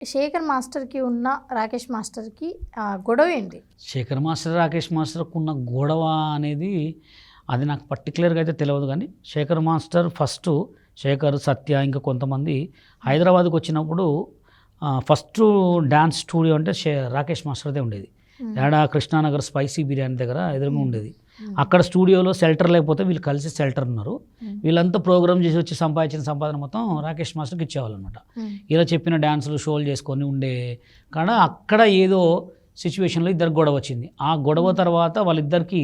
శేఖర్ మాస్టర్కి ఉన్న రాకేష్ మాస్టర్కి గొడవ ఏంటి? శేఖర్ మాస్టర్ రాకేష్ మాస్టర్కు ఉన్న గొడవ అనేది అది నాకు పర్టికులర్గా అయితే తెలియదు కానీ శేఖర్ మాస్టర్ ఫస్ట్ శేఖర్ సత్య ఇంకా కొంతమంది హైదరాబాద్కి వచ్చినప్పుడు ఫస్ట్ డ్యాన్స్ స్టూడియో అంటే రాకేష్ మాస్టర్దే ఉండేది. ఏడా కృష్ణానగర్ స్పైసీ బిర్యానీ దగ్గర ఎదురుగా ఉండేది. అక్కడ స్టూడియోలో షెల్టర్ లేకపోతే వీళ్ళు కలిసి షెల్టర్ ఉన్నారు. మ్మ్. వీళ్ళంతా ప్రోగ్రామ్ చేసి వచ్చి సంపాదించిన సంపాదన మొత్తం రాకేష్ మాస్టర్కి ఇచ్చేవాళ్ళు అనమాట మ్మ్. ఇలా చెప్పిన డ్యాన్సులు షోలు చేసుకొని ఉండే కానీ అక్కడ ఏదో సిచ్యువేషన్లో ఇద్దరికి గొడవ వచ్చింది. ఆ గొడవ తర్వాత వాళ్ళిద్దరికి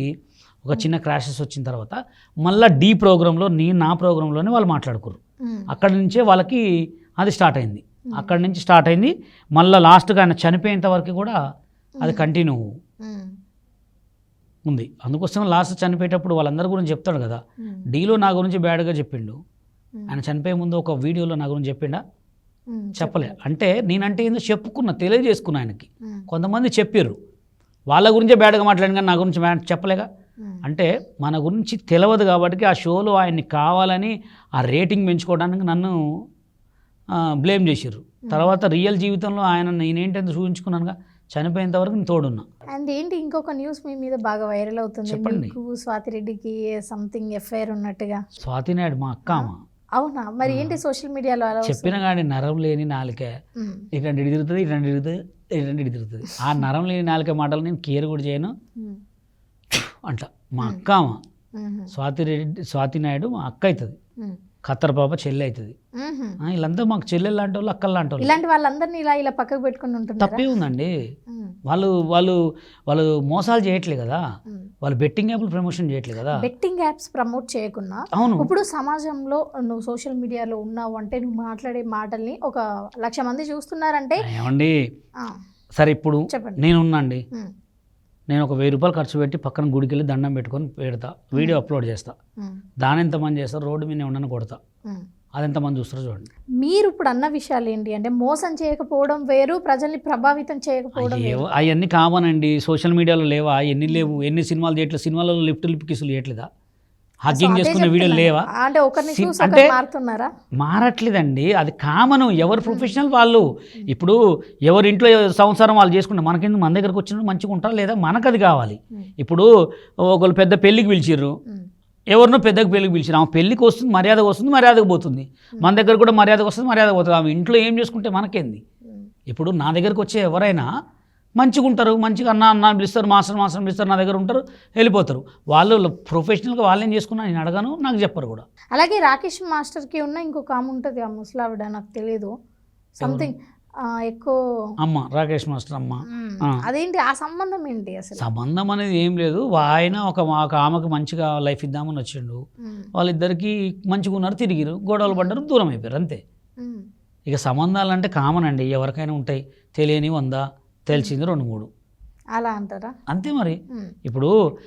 ఒక చిన్న క్రాషెస్ వచ్చిన తర్వాత మళ్ళీ డీ ప్రోగ్రాంలో నీ నా ప్రోగ్రాంలోనే వాళ్ళు మాట్లాడుకుర్రు. మ్మ్. అక్కడి నుంచే వాళ్ళకి అది స్టార్ట్ అయింది. అక్కడి నుంచి స్టార్ట్ అయింది. మళ్ళీ లాస్ట్గా ఆయన చనిపోయేంత వరకు కూడా అది కంటిన్యూ. ఉంది. అందుకోసం లాస్ట్ చనిపోయేటప్పుడు వాళ్ళందరి గురించి చెప్తాడు కదా. డీలో నా గురించి బ్యాడ్గా చెప్పిండు. ఆయన చనిపోయే ముందు ఒక వీడియోలో నా గురించి చెప్పిండా. చెప్పలే. అంటే నేనంటే ఏందో చెప్పుకున్నా తెలియజేసుకున్నా ఆయనకి. కొంతమంది చెప్పారు వాళ్ళ గురించే బ్యాడ్గా మాట్లాడిన కానీ నా గురించి చెప్పలేగా. అంటే మన గురించి తెలియదు కాబట్టి ఆ షోలో ఆయన్ని కావాలని ఆ రేటింగ్ పెంచుకోవడానికి నన్ను బ్లేమ్ చేసిర్రు. తర్వాత రియల్ జీవితంలో ఆయన నేనేంటంత చూపించుకున్నానుగా? చనిపోయేంత వరకు నేను తోడున్నా. అండ్ ఏంటి ఇంకొక న్యూస్ మీ మీద బాగా వైరల్ అవుతుంది? చెప్పండి. స్వాతి రెడ్డికి సంథింగ్ ఎఫ్ఐఆర్ ఉన్నట్టుగా. స్వాతి నాయుడు మా అక్క అవునా? మరి ఏంటి సోషల్ మీడియాలో? చెప్పిన కానీ నరం లేని నాలుకే. మ్మ్. ఇట్లాంటి ఇటు తిరుగుతుంది ఇట్లాంటి తిరుగుతుంది ఇట్లాంటి ఇటు తిరుగుతుంది. ఆ నరం లేని నాలుకే మాటలు నేను కేర్ కూడా చేయను. అంట. మా అక్క. స్వాతి రెడ్డి స్వాతి నాయుడు మా అక్క అవుతుంది. ఖత్తర్ పాప చెల్లి అవుతుంది. వీళ్ళంతా మాకు చెల్లెలు లాంటి వాళ్ళు అక్కలు లాంటి వాళ్ళు ఇలాంటి వాళ్ళందరినీ ఇలా ఇలా పక్కకు పెట్టుకుని ఉంటున్నారా? తప్పే ఉందండి. వాళ్ళు వాళ్ళు వాళ్ళు మోసాలు చేయట్లేదు కదా. వాళ్ళు బెట్టింగ్ యాప్లు ప్రమోషన్ చేయట్లేదు కదా. బెట్టింగ్ యాప్స్ ప్రమోట్ చేయకున్నా అవును. ఇప్పుడు సమాజంలో నువ్వు సోషల్ మీడియాలో ఉన్నావు అంటే నువ్వు మాట్లాడే మాటల్ని ఒక లక్ష మంది చూస్తున్నారంటే ఏమండి? సరే ఇప్పుడు చెప్పండి. నేనున్నాండి. నేను ఒక వెయ్యి రూపాయలు ఖర్చు పెట్టి పక్కన గుడికి వెళ్ళి దండం పెట్టుకొని పెడతా వీడియో అప్లోడ్ చేస్తా. దాని ఎంతమంది చేస్తారు? రోడ్డు మీద ఉండని కొడతా. అది ఎంతమంది చూస్తారో చూడండి. మీరు ఇప్పుడు అన్న విషయాలు ఏంటి? అంటే మోసం చేయకపోవడం వేరు ప్రజల్ని ప్రభావితం చేయకపోవడం అవన్నీ కామన్ అండి. సోషల్ మీడియాలో లేవా? ఎన్ని లేవు? ఎన్ని సినిమాలు చేయట్లేదు సినిమాలలో లిఫ్ట్ లిప్ కిసులు చేయట్లేదా? హగ్గింగ్ అదే చేసుకునే వీడియోలు. లేవా? అంటే అంటే- మారుతున్నారా? మారట్లేదండి. అది కామన్. ఎవరు ప్రొఫెషనల్ వాళ్ళు? ఇప్పుడు ఎవరి ఇంట్లో సంసారం వాళ్ళు చేసుకుంటారు మనకెందుకు? మన దగ్గరకు వచ్చినప్పుడు మంచిగా ఉంటారా? లేదా మనకు అది కావాలి. ఇప్పుడు ఒకళ్ళు పెద్ద పెళ్ళికి పిలిచిర్రు. ఎవరినో పెద్దకు పెళ్ళికి పిలిచిరు ఆమె పెళ్ళికి వస్తుంది మర్యాదకు వస్తుంది మర్యాదకు పోతుంది. మన దగ్గర కూడా మర్యాదకు వస్తుంది మర్యాదకు పోతుంది. ఆమె ఇంట్లో ఏం చేసుకుంటే మనకేంది. ఇప్పుడు నా దగ్గరకు వచ్చే ఎవరైనా మంచిగా ఉంటారు మంచిగా అన్న అన్న అని పిలుస్తారు మాస్టర్ మాస్టర్ పిలుస్తారు నా దగ్గర ఉంటారు వెళ్ళిపోతారు. వాళ్ళు ప్రొఫెషనల్గా వాళ్ళు ఏం చేసుకున్నా నేను అడగాను నాకు చెప్పరు కూడా. అలాగే రాకేష్ మాస్టర్కి ఉన్న ఇంకొక ఆమె ఉంటుంది ఆ ముసలావిడ నాకు తెలియదు సంథింగ్ ఎక్కువ అమ్మ రాకేష్ మాస్టర్ అమ్మ. అదేంటి ఆ సంబంధం ఏంటి అసలు? సంబంధం అనేది ఏం లేదు. ఆయన ఒక ఒక ఆమెకు మంచిగా లైఫ్ ఇద్దామని వచ్చిండు. వాళ్ళిద్దరికి మంచిగా ఉన్నారు తిరిగిరు గొడవలు పడ్డారు దూరం అయిపోయారు అంతే. ఇక సంబంధాలు అంటే కామన్ అండి ఎవరికైనా ఉంటాయి. తెలియని వంద తెలిసింది రెండు మూడు. అలా అంటారా? అంతే మరి. ఇప్పుడు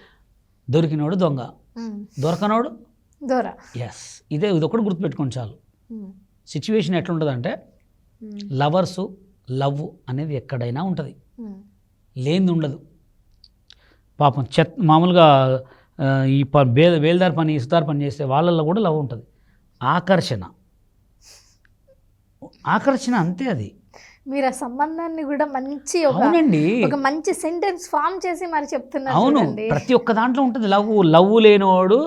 దొరికినోడు దొంగ. దొరకనోడు దూర. ఎస్ ఇదే ఇది ఒకటి గుర్తుపెట్టుకోండి చాలు. సిచ్యువేషన్ ఎట్లుంటుందంటే. లవర్సు లవ్ అనేది ఎక్కడైనా ఉంటుంది. లేనిది ఉండదు. పాపం చెత్ మామూలుగా ఈ ప బే వేల్దార్ పని ఇసుదార్ పని చేస్తే వాళ్ళల్లో కూడా లవ్ ఉంటుంది. ఆకర్షణ. ఆకర్షణ అంతే అది. మీరు ఆ సంబంధాన్ని కూడా మంచి అవునండి. ఒక మంచి సెంటెన్స్ ఫామ్ చేసి మరి చెప్తున్నారు అవును. ప్రతి ఒక్క దాంట్లో ఉంటుంది. లవ్ లవ్ లేనివాడు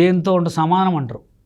దేంతో ఉంటే సమానం అంటారు.